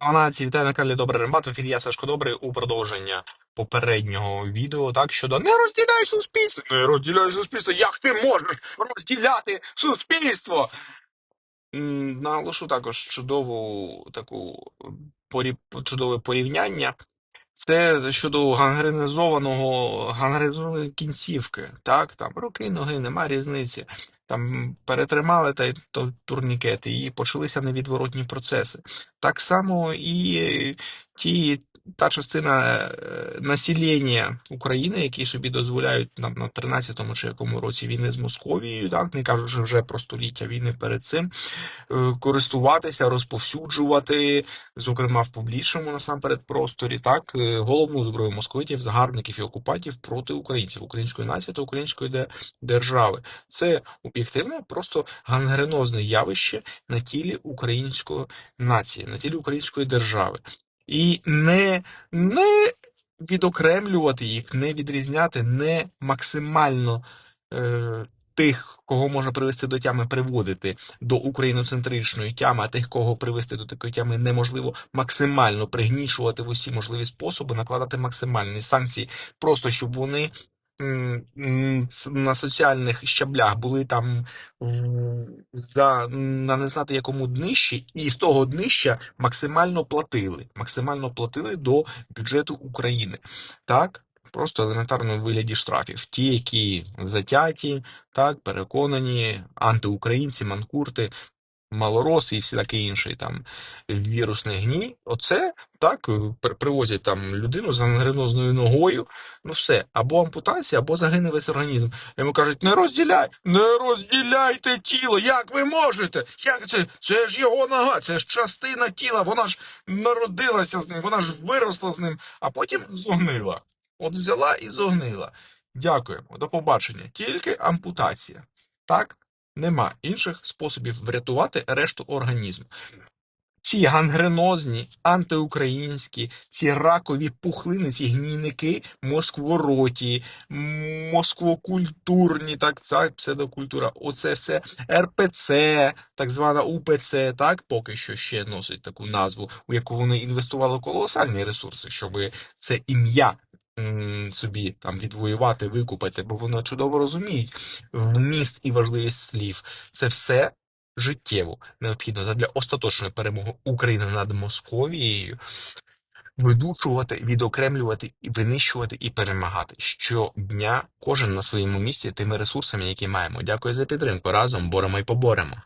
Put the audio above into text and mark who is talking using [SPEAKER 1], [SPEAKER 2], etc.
[SPEAKER 1] Нації, вітаю на каналі Добре Рембат. В ефірі я Сашко Добрий у продовження попереднього відео. Так щодо не розділяй суспільство. Не розділяй суспільство. Як ти можеш розділяти суспільство? М, Наголошу також чудову таку порі... чудове порівняння. Це щодо гангренізованого гангренізованої кінцівки. Так, там руки, ноги, нема різниці. Там перетримали та й турнікети, і почалися невідворотні процеси. Так само і ті, та частина е, населення України, які собі дозволяють нам на 13-му чи якому році війни з Московією, так не кажучи вже про століття війни перед цим, е, користуватися, розповсюджувати, зокрема в публічному насамперед просторі, так е, головну зброю московитів, загарбників і окупантів проти українців, української нації та української держави. Це об'єктивно просто гангренозне явище на тілі української нації, на тілі української держави. І не, не відокремлювати їх, не відрізняти, не максимально е, тих, кого можна привести до тями, приводити до україноцентричної тями, а тих, кого привести до такої тями, неможливо максимально пригнічувати в усі можливі способи, накладати максимальні санкції, просто щоб вони. На соціальних щаблях були там за на не знати якому днищі, і з того днища максимально платили, максимально платили до бюджету України. Так, просто елементарно в вигляді штрафів. Ті, які затяті, так, переконані, антиукраїнці, манкурти, малороси і всі таке інший там вірусний гній. Оце так привозять там людину з ангренозною ногою. Ну все, або ампутація, або загине весь організм. Йому кажуть: не розділяй, не розділяйте тіло. Як ви можете? Як це? Це ж його нога, це ж частина тіла. Вона ж народилася з ним, вона ж виросла з ним, а потім зогнила. От взяла і зогнила. Дякуємо, до побачення. Тільки ампутація. Так? Нема інших способів врятувати решту організму. Ці гангренозні, антиукраїнські, ці ракові пухлини, ці гнійники москвороті, москвокультурні, так, ця псевдокультура, оце все РПЦ, так звана УПЦ, так, поки що ще носить таку назву, у яку вони інвестували колосальні ресурси, щоб це ім'я собі там відвоювати, викупити, бо вони чудово розуміють вміст і важливість слів. Це все життєво необхідно задля остаточної перемоги України над Московією видучувати, відокремлювати і винищувати і перемагати щодня, кожен на своєму місці тими ресурсами, які маємо. Дякую за підтримку. Разом боремо і поборемо.